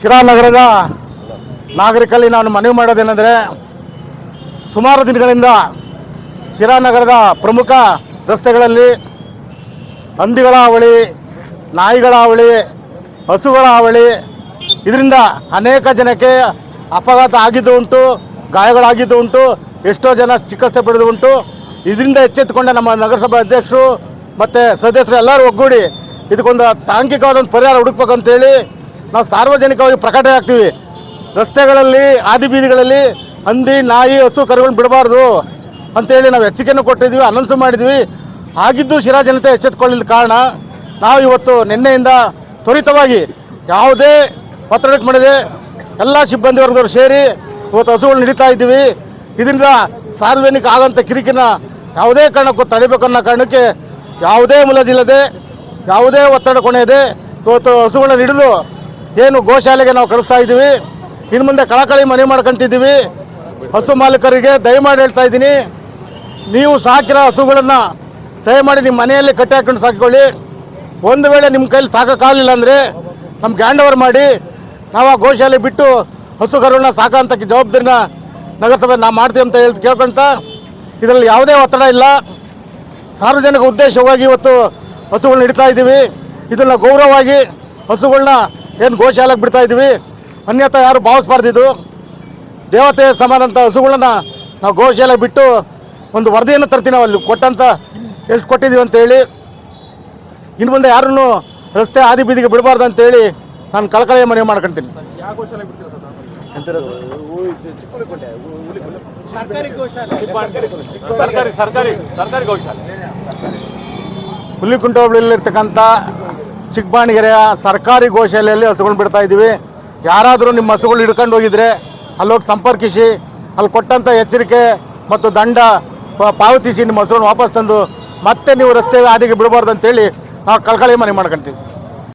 ಶಿರಾ ನಗರದ ನಾಗರಿಕರಲ್ಲಿ ನಾನು ಮನವಿ ಮಾಡೋದೇನೆಂದರೆ ಸುಮಾರು ದಿನಗಳಿಂದ ಶಿರಾ ನಗರದ ಪ್ರಮುಖ ರಸ್ತೆಗಳಲ್ಲಿ ಹಂದಿಗಳ ಹಾವಳಿ, ನಾಯಿಗಳ ಹಾವಳಿ, ಹಸುಗಳ ಹಾವಳಿ, ಇದರಿಂದ ಅನೇಕ ಜನಕ್ಕೆ ಅಪಘಾತ ಆಗಿದ್ದು ಉಂಟು, ಗಾಯಗಳಾಗಿದ್ದು ಉಂಟು, ಎಷ್ಟೋ ಜನ ಚಿಕಿತ್ಸೆ ಪಡೆದು ಉಂಟು. ಇದರಿಂದ ಎಚ್ಚೆತ್ತುಕೊಂಡ ನಮ್ಮ ನಗರಸಭಾ ಅಧ್ಯಕ್ಷರು ಮತ್ತು ಸದಸ್ಯರು ಎಲ್ಲರೂ ಒಗ್ಗೂಡಿ ಇದಕ್ಕೊಂದು ತಾಂಕಿಕವಾದ ಒಂದು ಪರಿಹಾರ ಹುಡುಕ್ಬೇಕಂತೇಳಿ ನಾವು ಸಾರ್ವಜನಿಕವಾಗಿ ಪ್ರಕಟಣೆ ಆಗ್ತೀವಿ. ರಸ್ತೆಗಳಲ್ಲಿ, ಆದಿ ಬೀದಿಗಳಲ್ಲಿ ಹಂದಿ, ನಾಯಿ, ಹಸು, ಕರುಗಳನ್ನ ಬಿಡಬಾರ್ದು ಅಂತೇಳಿ ನಾವು ಎಚ್ಚರಿಕೆಯನ್ನು ಕೊಟ್ಟಿದ್ವಿ ಅನೌನ್ಸ್ ಮಾಡಿದ್ವಿ ಆಗಿದ್ದು ಶಿರಾ ಜನತೆ ಎಚ್ಚೆತ್ತುಕೊಳ್ಳಿದ ಕಾರಣ ನಾವು ಇವತ್ತು ನಿನ್ನೆಯಿಂದ ತ್ವರಿತವಾಗಿ ಯಾವುದೇ ಒತ್ತಡಕ್ಕೆ ಮಾಡಿದೆ ಎಲ್ಲ ಸಿಬ್ಬಂದಿ ವರ್ಗದವರು ಸೇರಿ ಇವತ್ತು ಹಸುಗಳನ್ನ ಹಿಡಿತಾ ಇದ್ದೀವಿ. ಇದರಿಂದ ಸಾರ್ವಜನಿಕ ಆದಂಥ ಕಿರಿಕಿನ ಯಾವುದೇ ಕಾರಣಕ್ಕೂ ತಡಿಬೇಕನ್ನೋ ಕಾರಣಕ್ಕೆ ಯಾವುದೇ ಮುಲಾಜಿಲ್ಲದೆ ಯಾವುದೇ ಒತ್ತಡ ಕೊನೆಯದೆ ಇವತ್ತು ಹಸುಗಳನ್ನ ಹಿಡಿದು ಏನು ಗೋಶಾಲೆಗೆ ನಾವು ಕಳಿಸ್ತಾ ಇದ್ದೀವಿ. ಇನ್ನು ಮುಂದೆ ಕಳಕಳಿ ಮನೆ ಮಾಡ್ಕೊಂತಿದ್ದೀವಿ. ಹಸು ಮಾಲೀಕರಿಗೆ ದಯಮಾಡಿ ಹೇಳ್ತಾ ಇದ್ದೀನಿ. ನೀವು ಸಾಕಿರೋ ಹಸುಗಳನ್ನು ದಯಮಾಡಿ ನಿಮ್ಮ ಮನೆಯಲ್ಲಿ ಕಟ್ಟಿ ಹಾಕೊಂಡು ಸಾಕಿಕೊಳ್ಳಿ. ಒಂದು ವೇಳೆ ನಿಮ್ಮ ಕೈಲಿ ಸಾಕೋಕ್ಕಾಗಲಿಲ್ಲ ಅಂದರೆ ನಮ್ಮ ಗ್ಯಾಂಡ್ ಓವರ್ ಮಾಡಿ. ನಾವು ಆ ಗೋಶಾಲೆ ಬಿಟ್ಟು ಹಸುಗರನ್ನ ಸಾಕೋಂಥ ಜವಾಬ್ದಾರಿನ ನಗರಸಭೆ ನಾವು ಮಾಡ್ತೀವಿ ಅಂತ ಹೇಳಿ ಕೇಳ್ಕೊಂತ ಇದರಲ್ಲಿ ಯಾವುದೇ ಒತ್ತಡ ಇಲ್ಲ. ಸಾರ್ವಜನಿಕ ಉದ್ದೇಶವಾಗಿ ಇವತ್ತು ಹಸುಗಳನ್ನ ಇಡ್ತಾ ಇದ್ದೀವಿ. ಇದನ್ನು ಗೌರವವಾಗಿ ಹಸುಗಳನ್ನ ಏನು ಗೋಶಾಲೆಗೆ ಬಿಡ್ತಾ ಇದ್ದೀವಿ ಅನ್ಯತ ಯಾರು ಭಾವಿಸ್ಬಾರ್ದಿದ್ದು ದೇವತೆ ಸಮಾನಂಥ ಹಸುಗಳನ್ನ ನಾವು ಗೋಶಾಲೆ ಬಿಟ್ಟು ಒಂದು ವರದಿಯನ್ನು ತರ್ತೀವಿ ನಾವು ಅಲ್ಲಿ ಕೊಟ್ಟಂತ ಎಷ್ಟು ಕೊಟ್ಟಿದ್ದೀವಿ ಅಂತೇಳಿ ಇನ್ನು ಮುಂದೆ ಯಾರನ್ನು ರಸ್ತೆ ಆದಿ ಬೀದಿಗೆ ಬಿಡಬಾರ್ದು ಅಂತೇಳಿ ನಾನು ಕಳಕಳಿಯ ಮನವಿ ಮಾಡ್ಕೊಂತೀನಿ. ಯಾವ ಗೋಶಾಲೆ ಬಿಡ್ತೀರಾ ಸರ್ ಸರ್ಕಾರಿ ಸರ್ಕಾರಿ ಸರ್ಕಾರಿ ಗೌಶಾಲೆ. ಹುಲ್ಲಿಕುಂಟ ಹೋಬಳಿಯಲ್ಲಿರ್ತಕ್ಕಂಥ ಚಿಕ್ಕಬಾಣಿಗೆರೆಯ ಸರ್ಕಾರಿ ಗೋಶಾಲೆಯಲ್ಲಿ ಹಸುಗಳನ್ನ ಬಿಡ್ತಾ ಇದ್ದೀವಿ. ಯಾರಾದರೂ ನಿಮ್ಮ ಹಸುಗಳು ಹಿಡ್ಕೊಂಡು ಹೋಗಿದ್ರೆ ಅಲ್ಲೋಗಿ ಸಂಪರ್ಕಿಸಿ, ಅಲ್ಲಿ ಕೊಟ್ಟಂಥ ಎಚ್ಚರಿಕೆ ಮತ್ತು ದಂಡ ಪಾವತಿಸಿ ನಿಮ್ಮ ಹಸುಗಳನ್ನ ವಾಪಸ್ ತಂದು ಮತ್ತೆ ನೀವು ರಸ್ತೆ ಹಾದಿಗೆ ಬಿಡಬಾರ್ದು ಅಂತೇಳಿ ನಾವು ಕಳ್ಕಳಿ ಮನೆ ಮಾಡ್ಕೊಳ್ತೀವಿ